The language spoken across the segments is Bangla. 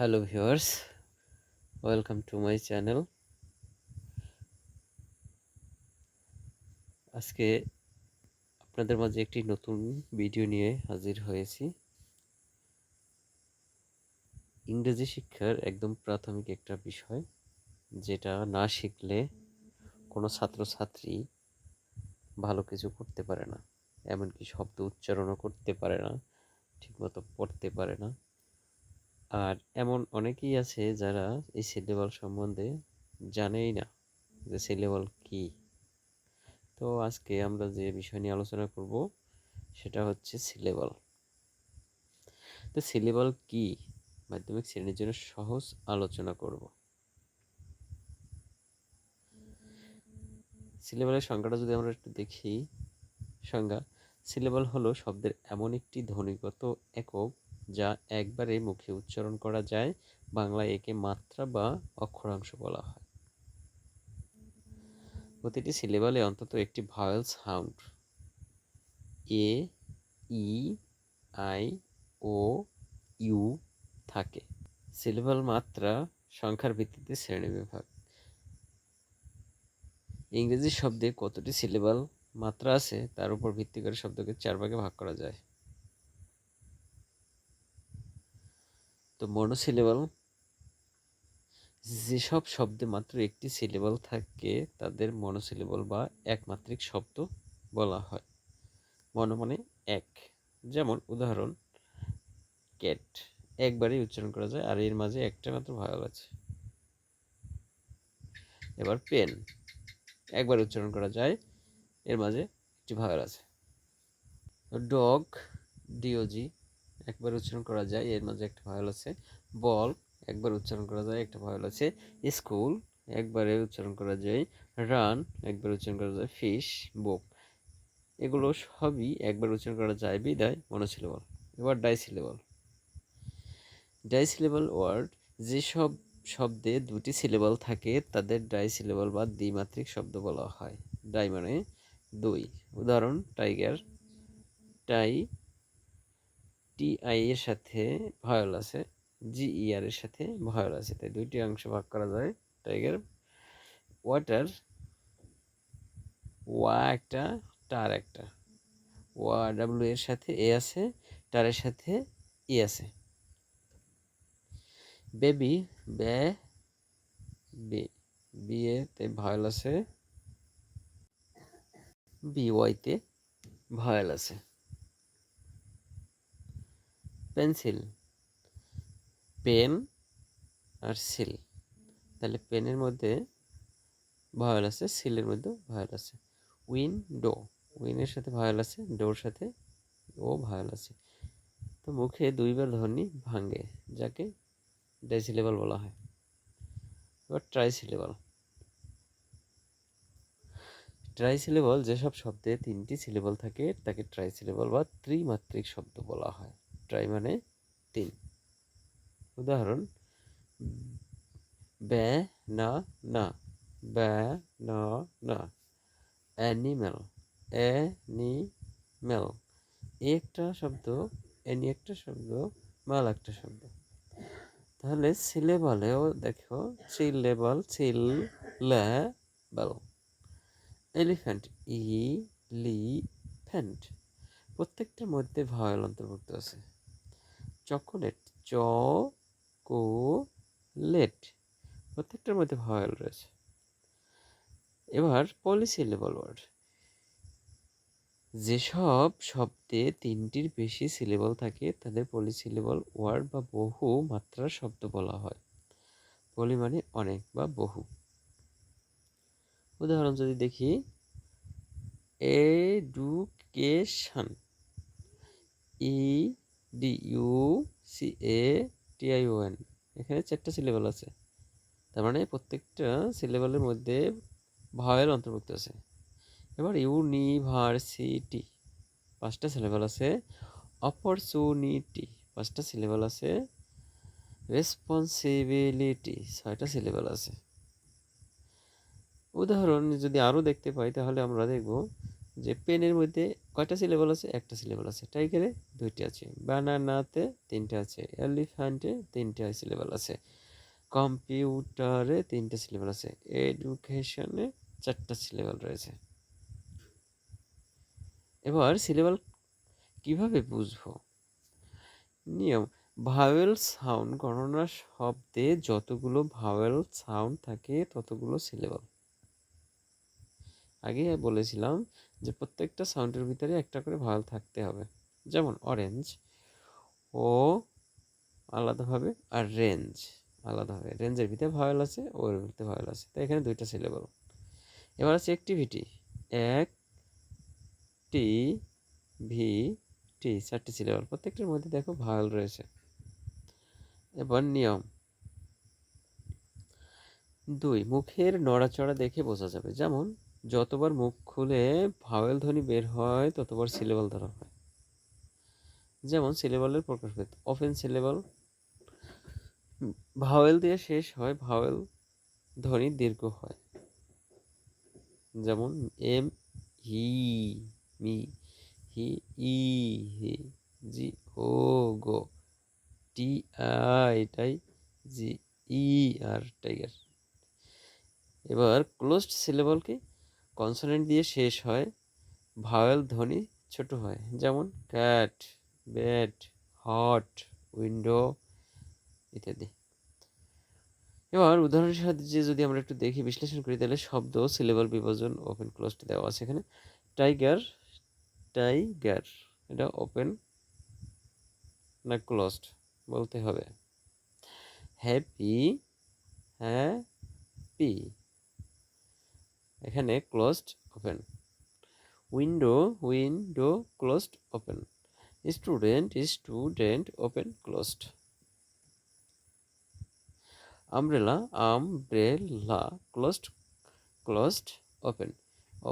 Hello viewers welcome to my channel আজকে আপনাদের মাঝে একটি নতুন ভিডিও নিয়ে হাজির হয়েছি। ইংরেজি শিক্ষার একদম প্রাথমিক একটা বিষয়, যেটা না শিখলে কোনো ছাত্রছাত্রী ভালো কিছু করতে পারে না, এমনকি শব্দ উচ্চারণও করতে পারে না, ঠিকমতো পড়তে পারে না। আর এমন অনেকেই আছে যারা এই সিলেবাল সম্বন্ধে জানেই না যে সিলেবাল কি। তো আজকে আমরা যে বিষয় নিয়ে আলোচনা করব, সেটা হচ্ছে সিলেবাল তো সিলেবাল কি? মাধ্যমিক শ্রেণির জন্য সহজ আলোচনা করব। সিলেবালের সংজ্ঞাটা যদি আমরা একটু দেখি, সংজ্ঞা সিলেবাল হলো শব্দের এমন একটি ধ্বনিগত একক যা একবারে মুখে উচ্চারণ করা যায়, বাংলায় একে মাত্রা বা অক্ষরাংশ বলা হয়। প্রতিটি সিলেবালে অন্তত একটি vowel sound. A, E, I, O, U থাকে। সিলেবাল মাত্রা সংখ্যার ভিত্তিতে শ্রেণীবিভাগ ইংরেজি শব্দে কতটি সিলেবাল মাত্রা আছে, তার উপর ভিত্তি করে শব্দকে চার ভাগে ভাগ করা যায়। তো মনোসিলেবল যেসব শব্দে মাত্র একটি সিলেবল থাকে, তাদের মনোসিলেবল বা একমাত্রিক শব্দ বলা হয়। মনো মানে এক। যেমন উদাহরণ ক্যাট একবারই উচ্চারণ করা যায়, আর এর মাঝে একটা মাত্র ভায়াল আছে। এবার পেন একবার উচ্চারণ করা যায়, এর মাঝে একটি ভায়াল আছে। ডগ ডিওজি একবার উচ্চারণ করা যায়, এর মাঝে একটা ভয়েল আছে, বল, একবার উচ্চারণ করা যায়, একটা ভয়েল আছে, স্কুল, একবারে উচ্চারণ করা যায়, রান, একবার উচ্চারণ করা যায়, ফিশ, বুক। এগুলো সবই একবার উচ্চারণ করা যায়, বিদায় মনোসিলেবল এবার ডাইসিলেবল ডাইসিলেবল ওয়ার্ড যেসব শব্দে দুটি সিলেবল থাকে, তাদের ডাইসিলেবল বা দ্বিমাত্রিক শব্দ বলা হয়। ডাই মানে দুই। উদাহরণ টাইগার টাই টি আই এর সাথে ভয়ল আছে জি ই আর এর সাথে ভয়ল আছে, তাই দুইটি অংশ ভাগ করা যায় টাইগার ওয়াটার ওয়া একটা টার একটা। ওয়া ডাব্লিউ এর সাথে এ আছে টারের সাথে ই আছে। বেবি বে বি বি এতে ভয়েল আছে। বি ওয়াইতে ভয়েল আছে। পেন্সিল। পেন আর সিল। তাহলে পেনের মধ্যে ভয়েল আছে, সিলের মধ্যেও ভয়েল আছে। উইন্ডো উইনের সাথে ভয়েল আছে, ডোর সাথে ও ভয়েল আছে। তো মুখে দুইবার ধ্বনি ভাঙে, যাকে ডাইসিলেবল বলা হয়। এবার ট্রাইসিলেবল। ট্রাইসিলেবল যেসব শব্দে তিনটি সিলেবল থাকে, তাকে ট্রাইসিলেবল বা ত্রিমাত্রিক শব্দ বলা হয়। ট্রাই মানে তিন। উদাহরণ ব্যা না না ব্যা না না। অ্যানিম্যাল অ্যানিম্যাল একটা শব্দ এনি একটা শব্দ, মাল একটা শব্দ। তাহলে সিলেবলেও দেখো, syllable syl lable elephant e le phant প্রত্যেকটার মধ্যে ভয়েল অন্তর্ভুক্ত আছে। চকোলেট চ কো লেট প্রত্যেকটার মধ্যে ভয়েল রয়েছে। এবার পলিসিলেবল ওয়ার্ড। যেসব শব্দে তিনটির বেশি সিলেবল থাকে, তাদের পলিসিলেবল ওয়ার্ড বা বহু মাত্রার শব্দ বলা হয়। পলি মানে অনেক বা বহু। উদাহরণ যদি দেখি, education, E D U C A T I O N এখানে চারটা সিলেবাল আছে। তার মানে প্রত্যেকটা সিলেবালের মধ্যে ভয়ের অন্তর্ভুক্ত আছে। এবার ইউনিভার্সিটি, পাঁচটা সিলেবাল আছে। অপরচুনিটি, পাঁচটা সিলেবাল আছে। রেসপন্সিবিলিটি, ছয়টা সিলেবাল আছে। উদাহরণ যদি আরও দেখতে পাই, তাহলে আমরা দেখব যে পেনের মধ্যে কয়টা সিলেবল আছে? একটা সিলেবল আছে। টাইগারে দুইটি আছে। বানানাতে তিনটে আছে। এলিফ্যান্টে তিনটে সিলেবল আছে। কম্পিউটারে তিনটে সিলেবল আছে। এডুকেশনে চারটা সিলেবল রয়েছে। এবার সিলেবল কীভাবে বুঝব? নিয়ম ভাওয়েল সাউন্ড গণনা শব্দে যতগুলো ভাওয়েল সাউন্ড থাকে ততগুলো সিলেবল আগে বলেছিলাম যে প্রত্যেকটা সাউন্ডের ভিতরে একটা করে ভাওয়েল থাকতে হবে। যেমন অরেঞ্জ ও আলাদাভাবে আর রেঞ্জ আলাদাভাবে। রেঞ্জের ভিতরে ভাওয়েল আছে ওর ভিতরে ভাওয়েল আছে। তাই এখানে দুইটা সিলেবল এবার আছে অ্যাক্টিভিটি এক টি ভি টি চারটি সিলেবল প্রত্যেকটার মধ্যে দেখো ভাওয়েল রয়েছে। এবার নিয়ম। দুই, মুখের নড়াচড়া দেখে বোঝা যাবে। যেমন যতবার মুখ খুলে ভাওয়েল ধ্বনি বের হয়, ততবার সিলেবল ধরা হয়। যেমন সিলেবলের প্রকারভেদ অফেন সিলেবল ভাওয়েল দিয়ে শেষ হয়, ভাওয়েল ধ্বনি দীর্ঘ হয়। যেমন M, he, me, he, E, he, G, O, go, T I ti G, E, R tiger. এবার ক্লোজড সিলেবল কি? কনসোনেন্ট দিয়ে শেষ হয় ভাওয়েল ধ্বনি ছোট হয়। যেমন ক্যাট ব্যাট হট উইন্ডো ইত্যাদি। এবার উদাহরণের সাহায্যে যদি আমরা একটু দেখি, বিশ্লেষণ করি, তাহলে শব্দ সিলেবল বিভাজন ওপেন ক্লোজড দেওয়া আছে এখানে। টাইগার টাইগার এটা ওপেন না ক্লোজড বলতে হবে। হ্যাপি হ্যাপি এখানে closed open window window closed open student student open closed umbrella umbrella closed closed open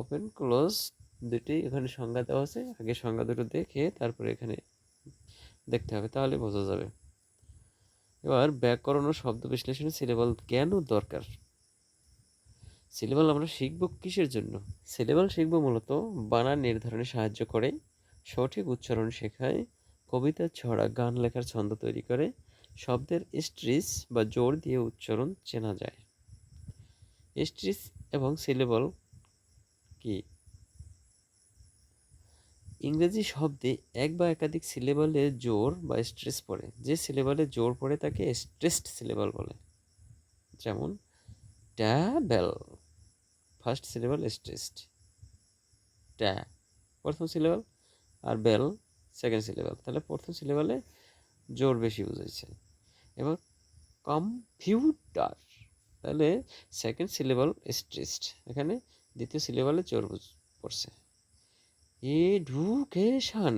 open close দুটি, এখানে সংজ্ঞা দেওয়া আছে। আগে সংজ্ঞা দুটো দেখে তারপরে এখানে দেখতে হবে, তাহলে বোঝা যাবে। এবার ব্যাকরণ ও শব্দ বিশ্লেষণে সিলেবল কেন দরকার? সিলেবল আমরা শিখব কিসের জন্য? সিলেবল শিখব মূলত বানান নির্ধারণে সাহায্য করে, সঠিক উচ্চারণ শেখায়, কবিতা ছড়া, গান লেখার ছন্দ তৈরি করে, শব্দের স্ট্রিস বা জোর দিয়ে উচ্চারণ চেনা যায়। স্ট্রিস এবং সিলেবল কি? ইংরেজি শব্দে এক বা একাধিক সিলেবলে জোর বা স্ট্রেস পড়ে। যে সিলেবলে জোর পড়ে তাকে স্ট্রেসড সিলেবল বলে। যেমন table first syllable stressed ta প্রথম সিলেবল আর বেল সেকেন্ড সিলেবল। তাহলে প্রথম সিলেবলে জোর বেশি বুঝাইছে। এবার কম্পিউটার, তাহলে সেকেন্ড সিলেবল স্ট্রেসড এখানে দ্বিতীয় সিলেবলে জোর পড়ছে। এডুকেশন,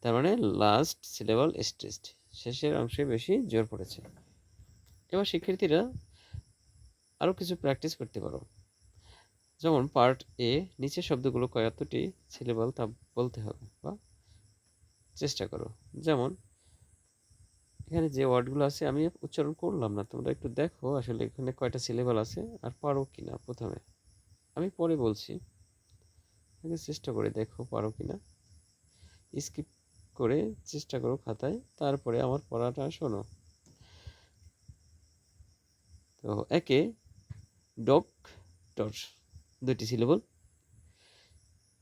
তার মানে লাস্ট সিলেবল স্ট্রেসড শেষের অংশে বেশি জোর পড়েছে। এবার শিক্ষার্থীরা আরও কিছু প্র্যাকটিস করতে পারো। যেমন পার্ট এ নিচের শব্দগুলো কয়তটি সিলেবল তা বলতে হবে, বা চেষ্টা করো। যেমন, এখানে যে ওয়ার্ডগুলো আছে, আমি উচ্চারণ করলাম না, তোমরা একটু দেখো আসলে এখানে কয়টা সিলেবল আছে আর পারো কি না প্রথমে। আমি পরে বলছি। চেষ্টা করে দেখো পারো কি না স্কিপ করে চেষ্টা করো খাতায়, তারপরে আমার পড়াটা শোনো। তো একে ডক্টর দুটি সিলেবল।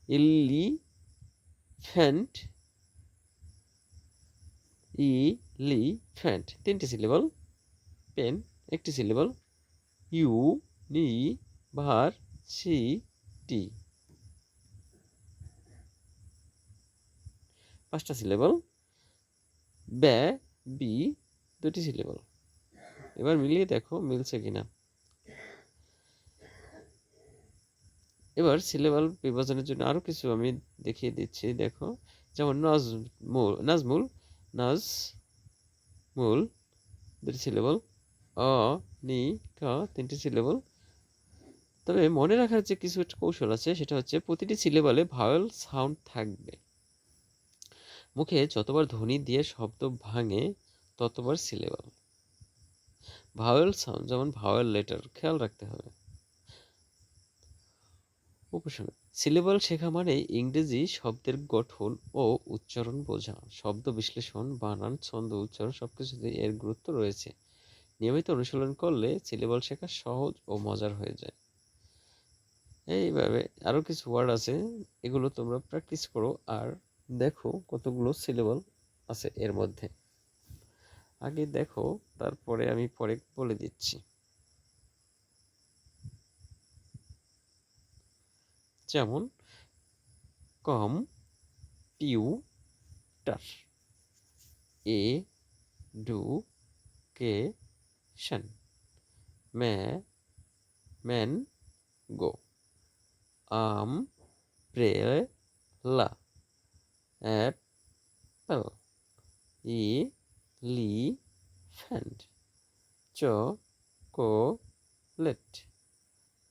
ইলি ফ্যান্ট ই লি ফ্যান্ট তিনটি সিলেবল। পেন, একটি syllable. U ni ver si টি পাঁচটা সিলেবল। ব্যা, বি দুটি সিলেবল। এবার মিলিয়ে দেখো মিলছে কিনা। এবার সিলেবাল বিভাজনের জন্য আরও কিছু আমি দেখিয়ে দিচ্ছি, দেখো। যেমন নাজমুল নাজমুল নাজ মূল দুটি সিলেবল অ নি, ক, তিনটি সিলেবল। তবে মনে রাখার যে কিছু একটা কৌশল আছে, সেটা হচ্ছে প্রতিটি সিলেবলে ভাওয়েল সাউন্ড থাকবে। মুখে যতবার ধ্বনি দিয়ে শব্দ ভাঙে, ততবার সিলেবল। ভাওয়েল সাউন্ড, যেমন ভাওয়েল লেটার, খেয়াল রাখতে হবে। উপসংহার সিলেবল শেখা মানে ইংরেজি শব্দের গঠন ও উচ্চারণ বোঝা। শব্দ বিশ্লেষণ, বানান, ছন্দ, উচ্চারণ সবকিছুতে এর গুরুত্ব রয়েছে। নিয়মিত অনুশীলন করলে সিলেবাল শেখা সহজ ও মজার হয়ে যায়। এইভাবে আরও কিছু ওয়ার্ড আছে, এগুলো তোমরা প্র্যাকটিস করো আর দেখো কতগুলো সিলেবল আছে এর মধ্যে। আগে দেখো, তারপরে আমি পরে বলে দিচ্ছি। যেমন কম পিউটার এ do K Shaun May man go. Um apple. Elephant chocolate.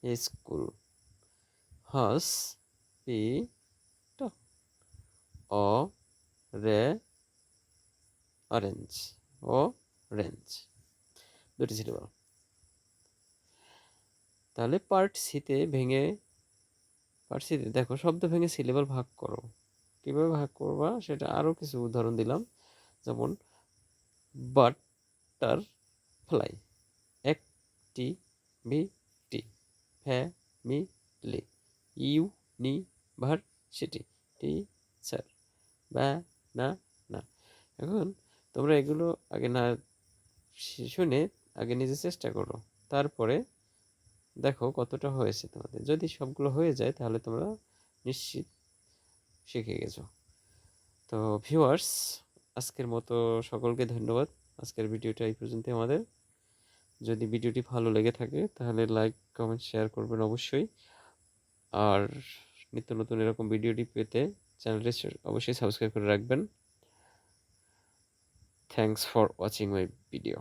School. Hospital অ, রে, অরেঞ্জ। Orange. দুটি সিলেবাল তাহলে পার্ট সিতে ভেঙে, পার্ট সিতে দেখো শব্দ ভেঙে সিলেবাল ভাগ করো। কীভাবে ভাগ করবা সেটা আরও কিছু উদাহরণ দিলাম। যেমন, বাটার ফ্লাই। একটি, বিটি, ফ্যামিলি। ইউনিভার্সিটি। টিচার। বা না না এখন তোমরা এগুলো আগে না শুনে আগে নিজে চেষ্টা করো। তারপরে দেখো কতটা হয়েছে তোমাদের। যদি সবগুলো হয়ে যায় তাহলে তোমরা নিশ্চিত শিখে গেছো। তো ভিউয়ার্স, আজকের মতো সকলকে ধন্যবাদ। আজকের ভিডিওটা এই পর্যন্ত আমাদের। যদি ভিডিওটি ভালো লেগে থাকে তাহলে লাইক, কমেন্ট, শেয়ার করবেন অবশ্যই। আর নিত্য নতুন এরকম ভিডিওটি পেতে চ্যানেলটি অবশ্যই সাবস্ক্রাইব করে রাখবেন। Thanks for watching my video